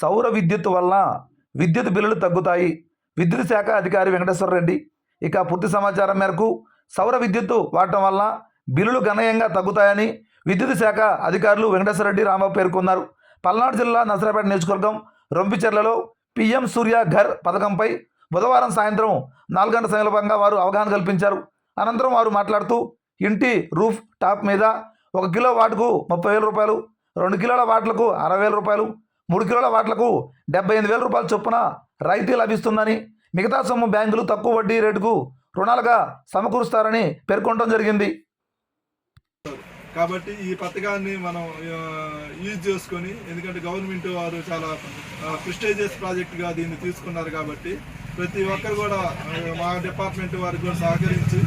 సౌర విద్యుత్ వల్ల విద్యుత్ బిల్లులు తగ్గుతాయి. విద్యుత్ శాఖ అధికారి వెంకటేశ్వర రెడ్డి ఇక పూర్తి సమాచారం మేరకు సౌర విద్యుత్తు వాడటం వల్ల బిల్లులు గణనీయంగా తగ్గుతాయని విద్యుత్ శాఖ అధికారులు వెంకటేశ్వర రెడ్డి రాంబాబు పేర్కొన్నారు. పల్నాడు జిల్లా నసరాపేట నియోజకవర్గం రొంపిచెర్లలో పిఎం సూర్య ఘర్ పథకంపై బుధవారం సాయంత్రం నాలుగు గంటల సందర్భంగా వారు అవగాహన కల్పించారు. అనంతరం వారు మాట్లాడుతూ ఇంటి రూఫ్ టాప్ మీద ఒక కిలో వాటుకు ముప్పై వేల రూపాయలు రెండు కిలోల వాట్లకు అరవై వేల రూపాయలు మూడు కిలోల వాట్లకు డెబ్బై ఎనిమిది వేల రూపాయల చొప్పున రాయితీ లభిస్తుందని మిగతా సొమ్ము బ్యాంకులు తక్కువ వడ్డీ రేటుకు రుణాలుగా సమకూరుస్తారని పేర్కొనడం జరిగింది. కాబట్టి ఈ పథకాన్ని మనం యూజ్ చేసుకొని ఎందుకంటే గవర్నమెంట్ వారు చాలా ప్రిస్టేజియస్ ప్రాజెక్ట్గా దీన్ని తీసుకున్నారు కాబట్టి ప్రతి ఒక్కరు కూడా మా డిపార్ట్మెంట్ వారికి కూడా సహకరించి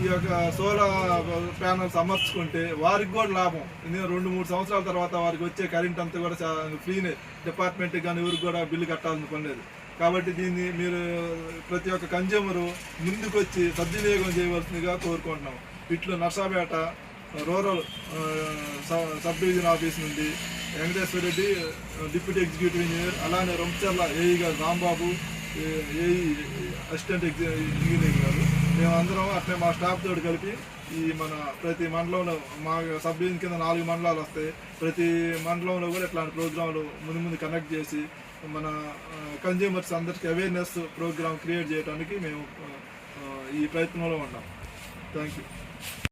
ఈ యొక్క సోలార్ ప్యానల్స్ అమర్చుకుంటే వారికి కూడా లాభం. ఎందుకంటే రెండు మూడు సంవత్సరాల తర్వాత వారికి వచ్చే కరెంట్ అంతా కూడా ఫ్రీనే డిపార్ట్మెంట్ కానీ ఎవరికి కూడా బిల్లు కట్టాలని పని లేదు. కాబట్టి దీన్ని మీరు ప్రతి ఒక్క కన్జ్యూమరు ముందుకొచ్చి సద్వినియోగం చేయవలసిందిగా కోరుకుంటున్నాం. ఇట్లు Narsapet rural sub- sub division office నుండి Venkateswara Reddy deputy executive engineer అలానే రొంచర్ల ఏఈ గారు Rambabu A- AE assistant executive engineer గారు మేమందరం అట్లే మా స్టాఫ్ తోటి కలిపి ఈ మన ప్రతి మండలంలో మా సబ్ డివిజన్ కింద నాలుగు మండలాలు వస్తాయి. ప్రతి మండలంలో కూడా ఇట్లాంటి ప్రోగ్రాంలు ముందు ముందు కనెక్ట్ చేసి మన కన్జ్యూమర్స్ అందరికీ అవేర్నెస్ ప్రోగ్రామ్ క్రియేట్ చేయడానికి మేము ఈ ప్రయత్నంలో ఉన్నాం. Thank you